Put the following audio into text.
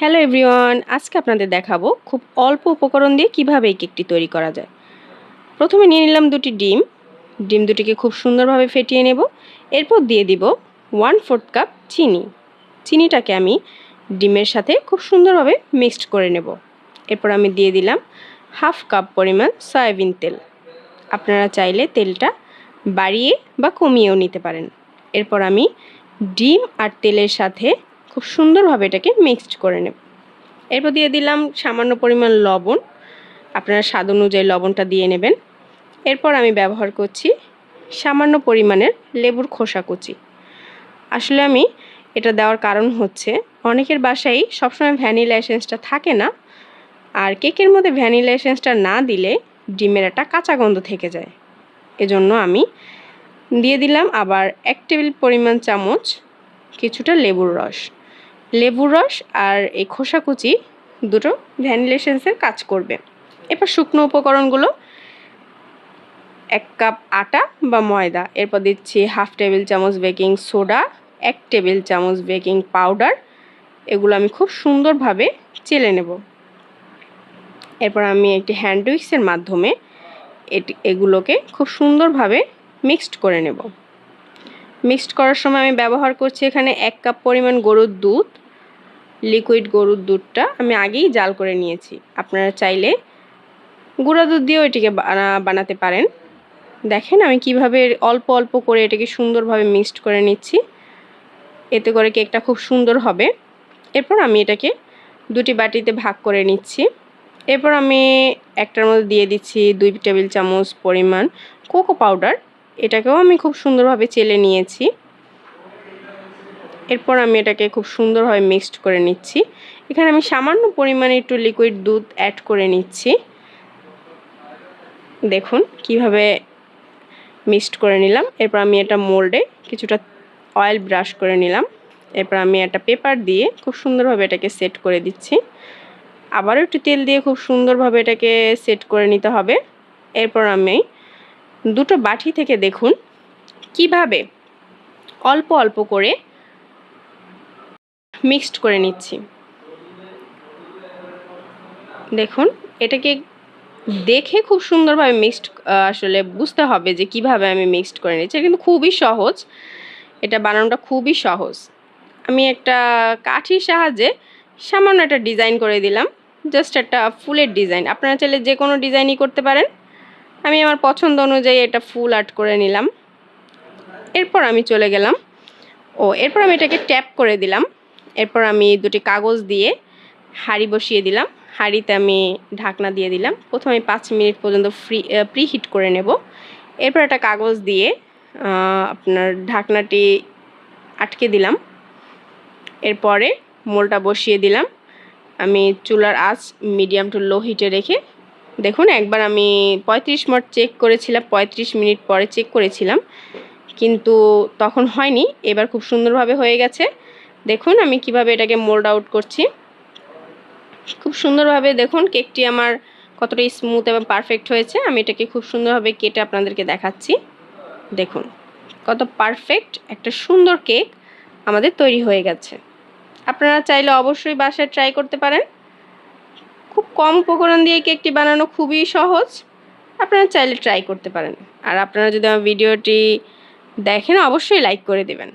Hello everyone, আজকে আপনাদের দেখাবো খুব অল্প উপকরণ দিয়ে কীভাবে এই কেকটি তৈরি করা যায়। প্রথমে নিয়ে নিলাম দুটি ডিম। ডিম দুটিকে খুব সুন্দরভাবে ফেটিয়ে নেব। এরপর দিয়ে দিব ওয়ান ফোর্থ কাপ চিনি। চিনিটাকে আমি ডিমের সাথে খুব সুন্দরভাবে মিক্সড করে নেব। এরপর আমি দিয়ে দিলাম হাফ কাপ পরিমাণ সয়াবিন তেল। আপনারা চাইলে তেলটা বাড়িয়ে বা কমিয়েও নিতে পারেন। এরপর আমি ডিম আর তেলের সাথে খুব সুন্দরভাবে এটাকে মিক্সড করে নেব। এরপর দিয়ে দিলাম সামান্য পরিমাণ লবণ। আপনারা স্বাদ অনুযায়ী লবণটা দিয়ে নেবেন। এরপর আমি ব্যবহার করছি সামান্য পরিমাণের লেবুর খোসা কুচি। আসলে আমি এটা দেওয়ার কারণ হচ্ছে, অনেকের বাসায় সবসময় ভ্যানিলা এসেন্সটা থাকে না, আর কেকের মধ্যে ভ্যানিলা এসেন্সটা না দিলে ডিমের একটা কাঁচা গন্ধ থেকে যায়। এজন্য আমি দিয়ে দিলাম আবার এক টেবিল পরিমাণ চামচ কিছুটা লেবুর রস। লেবুর রস আর এই খোসা কুচি দুটো ভ্যানিলেশনসের কাজ করবে। এরপর শুকনো উপকরণগুলো, এক কাপ আটা বা ময়দা, এরপর দিচ্ছি হাফ টেবিল চামচ বেকিং সোডা, এক টেবিল চামচ বেকিং পাউডার, এগুলো আমি খুব সুন্দরভাবে চেলে নেব। এরপর আমি একটি হ্যান্ড উইক্সের মাধ্যমে এটি, এগুলোকে খুব সুন্দরভাবে মিক্সড করে নেব। মিক্সড করার সময় আমি ব্যবহার করছি এখানে এক কাপ পরিমাণ গরুর দুধ লিকুইড গরুর দুধটা আমি আগেই জাল করে নিয়েছি। আপনারা চাইলে গুঁড়া দুধ দিয়েও এটিকে বানাতে পারেন। দেখেন আমি কীভাবে অল্প অল্প করে এটাকে সুন্দরভাবে মিক্সড করে নিচ্ছি। এতে করে কেকটা খুব সুন্দর হবে। এরপর আমি এটাকে দুটি বাটিতে ভাগ করে নিচ্ছি। এরপর আমি একটার মধ্যে দিয়ে দিচ্ছি দুই টেবিল চামচ পরিমাণ কোকো পাউডার। এটাকেও আমি খুব সুন্দরভাবে চেলে নিয়েছি। এরপর আমি এটাকে খুব সুন্দরভাবে মিক্সড করে নিচ্ছি। এখানে আমি সামান্য পরিমাণে একটু লিকুইড দুধ অ্যাড করে নিচ্ছি। দেখুন কীভাবে মিক্সড করে নিলাম। এরপর আমি এটা মোল্ডে কিছুটা অয়েল ব্রাশ করে নিলাম। এরপর আমি একটা পেপার দিয়ে খুব সুন্দরভাবে এটাকে সেট করে দিচ্ছি। আবারও একটু তেল দিয়ে খুব সুন্দরভাবে এটাকে সেট করে নিতে হবে। এরপর আমি দুটো বাটি থেকে দেখুন কীভাবে অল্প অল্প করে মিক্সড করে নিচ্ছি। দেখুন, এটাকে দেখে খুব সুন্দরভাবে মিক্সড আসলে বুঝতে হবে যে কীভাবে আমি মিক্সড করে নিচ্ছি। কিন্তু খুবই সহজ। এটা বানানোটা খুবই সহজ। আমি একটা কাঠির সাহায্যে সামান্য একটা ডিজাইন করে দিলাম। জাস্ট একটা ফুলের ডিজাইন। আপনারা চাইলে যে কোনো ডিজাইনই করতে পারেন। আমি আমার পছন্দ অনুযায়ী এটা ফুল আর্ট করে নিলাম। এরপর আমি চলে গেলাম। ও, এরপর আমি এটাকে ট্যাপ করে দিলাম। এরপর আমি দুটি কাগজ দিয়ে হাঁড়ি বসিয়ে দিলাম। হাঁড়িতে আমি ঢাকনা দিয়ে দিলাম। প্রথমে পাঁচ মিনিট পর্যন্ত ফ্রি প্রি হিট করে নেব। এরপর একটা কাগজ দিয়ে আপনার ঢাকনাটি আটকে দিলাম। এরপরে মোলটা বসিয়ে দিলাম। আমি চুলার আঁচ মিডিয়াম টু লো হিটে রেখে, দেখুন একবার আমি পঁয়ত্রিশ মিনিট চেক করেছিলাম, পঁয়ত্রিশ মিনিট পরে চেক করেছিলাম। কিন্তু তখন হয়নি। এবার খুব সুন্দরভাবে হয়ে গেছে। দেখুন, আমি কীভাবে এটাকে মোল্ড আউট করছি। খুব সুন্দরভাবে দেখুন কেকটি আমার কতটা স্মুথ এবং পারফেক্ট হয়েছে। আমি এটাকে খুব সুন্দরভাবে কেটে আপনাদেরকে দেখাচ্ছি। দেখুন, কত পারফেক্ট একটা সুন্দর কেক আমাদের তৈরি হয়ে গেছে। আপনারা চাইলে অবশ্যই বাসায় ট্রাই করতে পারেন। খুব কম উপকরণ দিয়ে কেকটি বানানো খুবই সহজ। আপনারা চাইলে ট্রাই করতে পারেন। আর আপনারা যদি আমার ভিডিওটি দেখেন, অবশ্যই লাইক করে দেবেন।